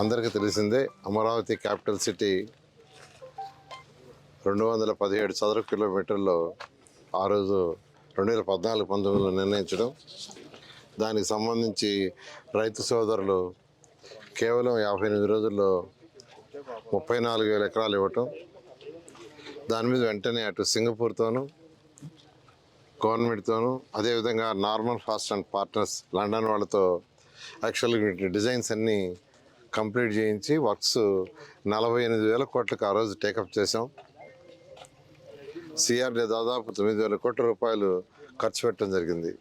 అందరికీ తెలిసిందే Amaravati capital city రెండు వందల పదిహేడు చదరపు కిలోమీటర్లో ఆ రోజు రెండు వేల పద్నాలుగు పంతొమ్మిదిలో నిర్ణయించడం. దానికి సంబంధించి రైతు సోదరులు కేవలం యాభై ఎనిమిది రోజుల్లో ముప్పై నాలుగు వేల ఎకరాలు ఇవ్వటం. దాని మీద వెంటనే అటు సింగపూర్తోనూ గవర్నమెంట్తోనూ అదేవిధంగా normal fast and partners London వాళ్ళతో యాక్చువల్గా వీటి డిజైన్స్ అన్నీ కంప్లీట్ చేయించి వర్క్స్ నలభై ఎనిమిది వేల కోట్లకు ఆ రోజు టేకప్ చేసాం సిఆర్డీ దాదాపు తొమ్మిది వేల కోట్ల రూపాయలు ఖర్చు పెట్టడం జరిగింది.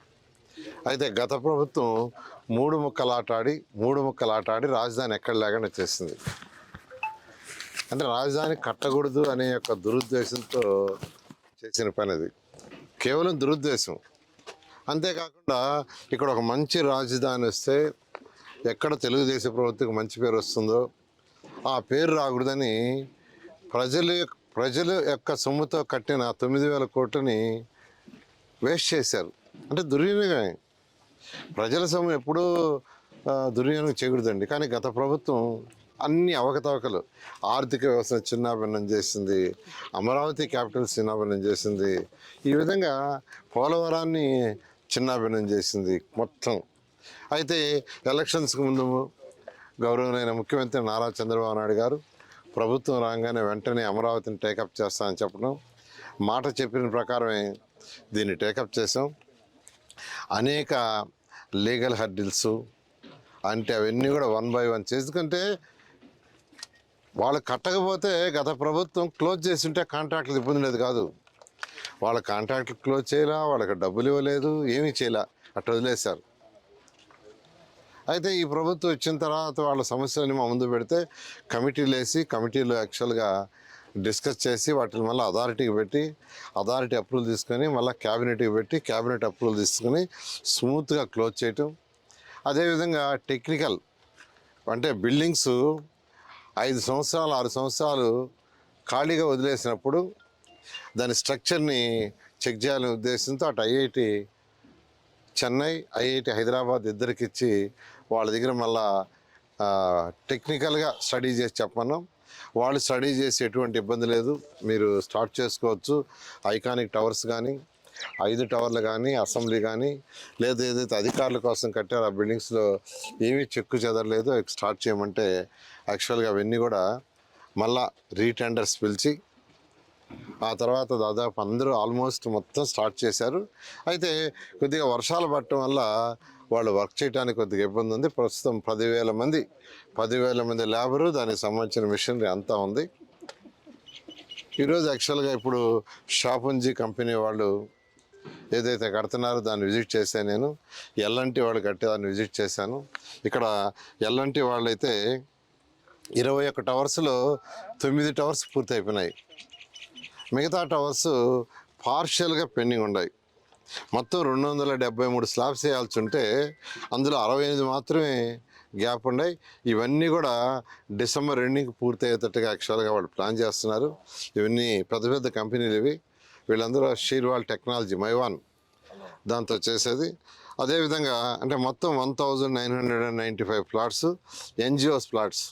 అయితే గత ప్రభుత్వం మూడు ముక్కలాటాడి మూడు ముక్కలాటాడి రాజధాని ఎక్కడ లేకుండా చేసింది. అంటే రాజధాని కట్టకూడదు అనే యొక్క దురుద్దేశంతో చేసిన పని అది కేవలం దురుద్దేశం. అంతేకాకుండా ఇక్కడ ఒక మంచి రాజధాని వస్తే ఎక్కడ తెలుగుదేశం ప్రభుత్వకు మంచి పేరు వస్తుందో ఆ పేరు రాకూడదని ప్రజలు ప్రజల యొక్క సొమ్ముతో కట్టిన తొమ్మిది వేల కోట్లని వేస్ట్ చేశారు. అంటే దుర్వినియోగమే. ప్రజల సొమ్ము ఎప్పుడూ దుర్వినియోగం చేయకూడదండి. కానీ గత ప్రభుత్వం అన్ని అవకతవకలు. ఆర్థిక వ్యవస్థ చిన్నాభిన్నం చేసింది అమరావతి క్యాపిటల్ చిన్నాభిన్నం చేసింది ఈ విధంగా పోలవరాన్ని చిన్నాభిన్నం చేసింది మొత్తం. అయితే ఎలక్షన్స్కి ముందు గౌరవమైన ముఖ్యమంత్రి నారా చంద్రబాబు నాయుడు గారు ప్రభుత్వం రాగానే వెంటనే అమరావతిని టేకప్ చేస్తామని చెప్పడం మాట చెప్పిన ప్రకారమే దీన్ని టేకప్ చేసాం అనేక లీగల్ హర్డిల్స్ అంటే అవన్నీ కూడా వన్ బై వన్ చేసుకుంటే ఎందుకంటే వాళ్ళు కట్టకపోతే గత ప్రభుత్వం క్లోజ్ చేసి ఉంటే కాంట్రాక్ట్లు ఇబ్బంది లేదు కాదు. వాళ్ళ కాంట్రాక్ట్లు క్లోజ్ చేయలే వాళ్ళకి డబ్బులు ఇవ్వలేదు ఏమీ చేయలే. అట్లా వదిలేశారు. అయితే ఈ ప్రభుత్వం వచ్చిన తర్వాత వాళ్ళ సమస్యలని మా ముందు పెడితే కమిటీలు వేసి కమిటీలు యాక్చువల్గా డిస్కస్ చేసి వాటిని మళ్ళీ అథారిటీకి పెట్టి అథారిటీ అప్రూవల్ తీసుకొని మళ్ళీ క్యాబినెట్కి పెట్టి క్యాబినెట్ అప్రూవల్ తీసుకొని స్మూత్గా క్లోజ్ చేయటం. అదేవిధంగా టెక్నికల్ అంటే బిల్డింగ్స్ ఐదు సంవత్సరాలు ఆరు సంవత్సరాలు ఖాళీగా వదిలేసినప్పుడు దాని స్ట్రక్చర్ని చెక్ చేయాలనే ఉద్దేశంతో అటు ఐఐటి చెన్నై ఐఐటి హైదరాబాద్ ఇద్దరికి ఇచ్చి వాళ్ళ దగ్గర మళ్ళా టెక్నికల్గా స్టడీ చేసి చెప్పను వాళ్ళు స్టడీ చేసి ఎటువంటి ఇబ్బంది లేదు. మీరు స్టార్ట్ చేసుకోవచ్చు. ఐకానిక్ టవర్స్ కానీ ఐదు టవర్లు కానీ అసెంబ్లీ కానీ లేదా ఏదైతే అధికారుల కోసం కట్టారో ఆ బిల్డింగ్స్లో ఏమీ చెక్కు చెదరలేదు. స్టార్ట్ చేయమంటే యాక్చువల్గా అవన్నీ కూడా మళ్ళా రీటెండర్స్ పిలిచి ఆ తర్వాత దాదాపు అందరూ ఆల్మోస్ట్ మొత్తం స్టార్ట్ చేశారు. అయితే కొద్దిగా వర్షాలు పడటం వల్ల వాళ్ళు వర్క్ చేయడానికి కొద్దిగా ఇబ్బంది ఉంది. ప్రస్తుతం పదివేల మంది పదివేల మంది లేబరు దానికి సంబంధించిన మిషనరీ అంతా ఉంది. ఈరోజు యాక్చువల్గా ఇప్పుడు షాపుంజీ కంపెనీ వాళ్ళు ఏదైతే కడుతున్నారో దాన్ని విజిట్ చేశాను నేను. ఎల్లంటి వాళ్ళు కట్టి దాన్ని విజిట్ చేశాను. ఇక్కడ ఎల్లంటి వాళ్ళైతే ఇరవై ఒక్క టవర్స్లో తొమ్మిది టవర్స్ పూర్తి అయిపోయినాయి మిగతా టవర్స్ పార్షియల్గా పెండింగ్ ఉన్నాయి. మొత్తం రెండు వందల డెబ్బై మూడు స్లాబ్స్ వేయాల్సి ఉంటే అందులో అరవై ఎనిమిది మాత్రమే గ్యాప్ ఉన్నాయి. ఇవన్నీ కూడా డిసెంబర్ ఎండింగ్కి పూర్తి అయ్యేటట్టుగా యాక్చువల్గా వాళ్ళు ప్లాన్ చేస్తున్నారు. ఇవన్నీ పెద్ద పెద్ద కంపెనీలు ఇవి. వీళ్ళందరూ షీర్వాల్ టెక్నాలజీ మైవాన్ దాంతో చేసేది. అదేవిధంగా అంటే మొత్తం one thousand nine hundred and ninety five plots NGOs plots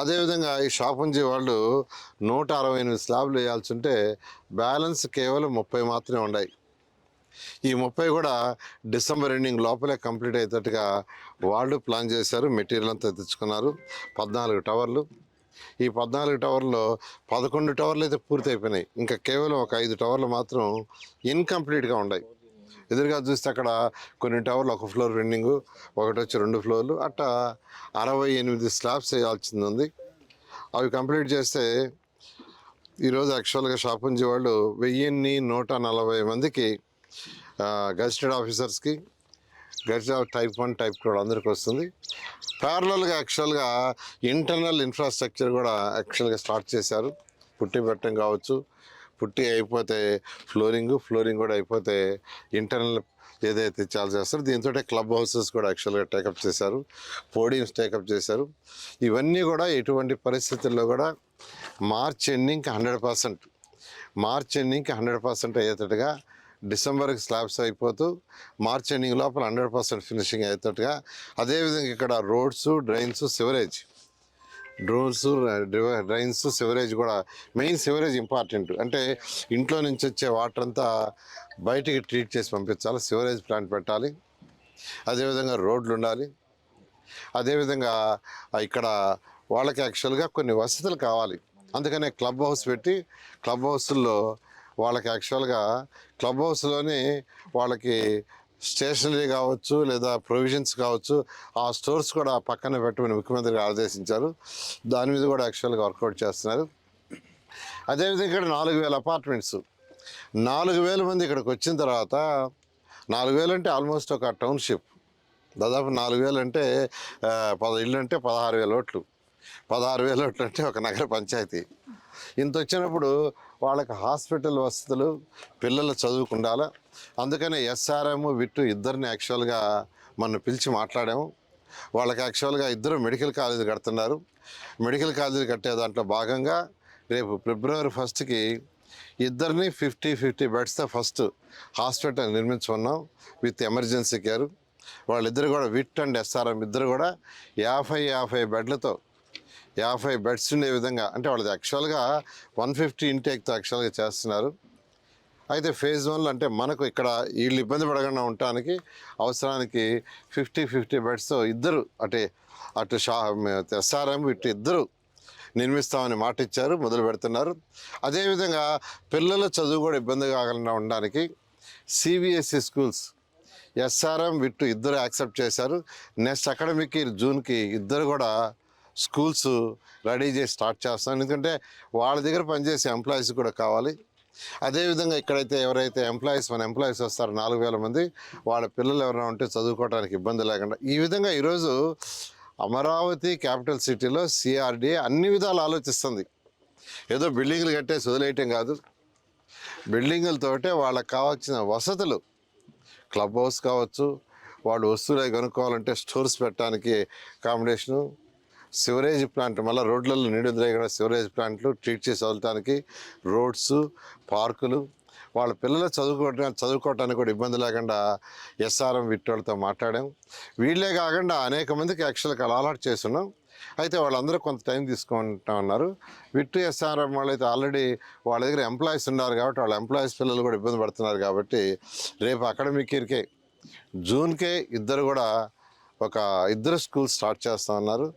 అదేవిధంగా ఈ షాపుంజీ వాళ్ళు నూట అరవై ఎనిమిది స్లాబ్లు వేయాల్సి ఉంటే బ్యాలెన్స్ కేవలం ముప్పై మాత్రమే ఉన్నాయి ఈ ముప్పై కూడా డిసెంబర్ ఎండింగ్ లోపలే కంప్లీట్ అయ్యేటట్టుగా వాళ్ళు ప్లాన్ చేశారు. మెటీరియల్ అంతా తెచ్చుకున్నారు. పద్నాలుగు టవర్లు. ఈ పద్నాలుగు టవర్లో పదకొండు టవర్లు అయితే పూర్తి అయిపోయినాయి ఇంకా కేవలం ఒక ఐదు టవర్లు మాత్రం ఇన్కంప్లీట్గా ఉన్నాయి ఎదురుగా చూస్తే అక్కడ కొన్ని టవర్లు ఒక ఫ్లోర్ రెండింగ్ ఒకటి వచ్చి రెండు ఫ్లోర్లు అట్టా అరవై ఎనిమిది స్లాబ్స్ వేయాల్సింది ఉంది. అవి కంప్లీట్ చేస్తే ఈరోజు యాక్చువల్గా షాపుంజీ వాళ్ళు వెయ్యిన్ని నూట నలభై మందికి gazetted ఆఫీసర్స్కి gazetted type one type two అందరికి వస్తుంది. ప్యారలల్గా యాక్చువల్గా ఇంటర్నల్ ఇన్ఫ్రాస్ట్రక్చర్ కూడా యాక్చువల్గా స్టార్ట్ చేశారు. పుట్టి పెట్టడం కావచ్చు పుట్టి అయిపోతే ఫ్లోరింగ్ ఫ్లోరింగ్ కూడా అయిపోతే ఇంటర్నల్ ఏదైతే చాలా చేస్తారో దీంతో క్లబ్ హౌసెస్ కూడా యాక్చువల్గా టేకప్ చేశారు పోడియంస్ టేకప్ చేశారు. ఇవన్నీ కూడా ఎటువంటి పరిస్థితుల్లో కూడా మార్చ్ ఎండింగ్కి హండ్రెడ్ పర్సెంట్ మార్చ్ ఎండింగ్కి హండ్రెడ్ పర్సెంట్ అయ్యేటట్టుగా డిసెంబర్కి స్లాబ్స్ అయిపోతూ మార్చ్ ఎండింగ్ లోపల హండ్రెడ్ పర్సెంట్ ఫినిషింగ్ అయ్యేటట్టుగా అదేవిధంగా ఇక్కడ roads drains sewerage drones drains sewerage కూడా మెయిన్ సివరేజ్ ఇంపార్టెంట్. అంటే ఇంట్లో నుంచి వచ్చే వాటర్ అంతా బయటికి ట్రీట్ చేసి పంపించాలి సివరేజ్ ప్లాంట్ పెట్టాలి. అదేవిధంగా రోడ్లు ఉండాలి. అదేవిధంగా ఇక్కడ వాళ్ళకి యాక్చువల్గా కొన్ని వసతులు కావాలి. అందుకనే క్లబ్ హౌస్ పెట్టి క్లబ్ హౌస్లో వాళ్ళకి యాక్చువల్గా క్లబ్ హౌస్లోనే వాళ్ళకి స్టేషనరీ కావచ్చు లేదా ప్రొవిజన్స్ కావచ్చు ఆ స్టోర్స్ కూడా పక్కన పెట్టమని ముఖ్యమంత్రి ఆదేశించారు. దాని మీద కూడా యాక్చువల్గా వర్కౌట్ చేస్తున్నారు. అదేవిధంగా ఇక్కడ నాలుగు వేల అపార్ట్మెంట్స్. నాలుగు వేల మంది ఇక్కడికి వచ్చిన తర్వాత నాలుగు వేలు అంటే ఆల్మోస్ట్ ఒక టౌన్షిప్. దాదాపు నాలుగు వేలు అంటే పద ఇల్లు అంటే పదహారు వేల ఓట్లు. పదహారు వేల ఓట్లు అంటే ఒక నగర పంచాయతీ. ఇంత వచ్చినప్పుడు వాళ్ళకి హాస్పిటల్ వసతులు పిల్లలు చదువుకుండాలా. అందుకనే ఎస్ఆర్ఎం విట్టు ఇద్దరిని యాక్చువల్గా మనం పిలిచి మాట్లాడాము. వాళ్ళకి యాక్చువల్గా ఇద్దరు మెడికల్ కాలేజీ కడుతున్నారు. మెడికల్ కాలేజీ కట్టే దాంట్లో భాగంగా రేపు ఫిబ్రవరి ఫస్ట్కి ఇద్దరిని ఫిఫ్టీ ఫిఫ్టీ బెడ్స్తో ఫస్ట్ హాస్పిటల్ నిర్మించుకున్నాం విత్ ఎమర్జెన్సీ కేర్. వాళ్ళిద్దరు కూడా విట్ అండ్ ఎస్ఆర్ఎం ఇద్దరు కూడా యాభై యాభై బెడ్లతో యాభై బెడ్స్ ఉండే విధంగా అంటే వాళ్ళది యాక్చువల్గా వన్ ఫిఫ్టీ ఇంటేక్తో యాక్చువల్గా చేస్తున్నారు. అయితే ఫేజ్ వన్లో అంటే మనకు ఇక్కడ వీళ్ళు ఇబ్బంది పడకుండా ఉండటానికి అవసరానికి ఫిఫ్టీ ఫిఫ్టీ బెడ్స్తో ఇద్దరు అంటే అటు షా ఎస్ఆర్ఎం ఇటు ఇద్దరు నిర్మిస్తామని మాట ఇచ్చారు మొదలు పెడుతున్నారు. అదేవిధంగా పిల్లల చదువు కూడా ఇబ్బంది కాకుండా ఉండడానికి సిబిఎస్ఈ స్కూల్స్ ఎస్ఆర్ఎం విట్టు ఇద్దరు యాక్సెప్ట్ చేశారు. నెక్స్ట్ అకాడమిక్ ఇయర్ జూన్కి ఇద్దరు కూడా స్కూల్స్ రెడీ చేసి స్టార్ట్ చేస్తాం. ఎందుకంటే వాళ్ళ దగ్గర పనిచేసే ఎంప్లాయీస్ కూడా కావాలి. అదేవిధంగా ఇక్కడైతే ఎవరైతే ఎంప్లాయీస్ మన ఎంప్లాయీస్ వస్తారో నాలుగు వేల మంది వాళ్ళ పిల్లలు ఎవరైనా ఉంటే చదువుకోవడానికి ఇబ్బంది లేకుండా. ఈ విధంగా ఈరోజు అమరావతి క్యాపిటల్ సిటీలో సిఆర్డీ అన్ని విధాలు ఆలోచిస్తుంది. ఏదో బిల్డింగ్లు కట్టేసి వదిలేయటం కాదు. బిల్డింగులతోటే వాళ్ళకి కావాల్సిన వసతులు క్లబ్ హౌస్ కావచ్చు వాళ్ళు వస్తువులు కొనుక్కోవాలంటే స్టోర్స్ పెట్టడానికి అకామిడేషను సివరేజ్ ప్లాంట్ మళ్ళీ రోడ్లలో నీడు తిరగకుండా సివరేజ్ ప్లాంట్లు ట్రీట్ చేసి వదలటానికి రోడ్స్ పార్కులు వాళ్ళ పిల్లలు చదువుకోవడానికి చదువుకోవటానికి కూడా ఇబ్బంది లేకుండా ఎస్ఆర్ఎం విట్టోళ్ళతో మాట్లాడాం. వీళ్ళే కాకుండా అనేక మందికి యాక్చువల్గా అలాట్ చేస్తున్నాం. అయితే వాళ్ళందరూ కొంత టైం తీసుకుంటా ఉన్నారు. విట్టు ఎస్ఆర్ఎం వాళ్ళైతే ఆల్రెడీ వాళ్ళ దగ్గర ఎంప్లాయీస్ ఉన్నారు కాబట్టి వాళ్ళ ఎంప్లాయీస్ పిల్లలు కూడా ఇబ్బంది పడుతున్నారు కాబట్టి రేపు అకాడమిక్ ఇయర్కే జూన్కే ఇద్దరు కూడా ఒక ఇద్దరు స్కూల్ స్టార్ట్ చేస్తా ఉన్నారు.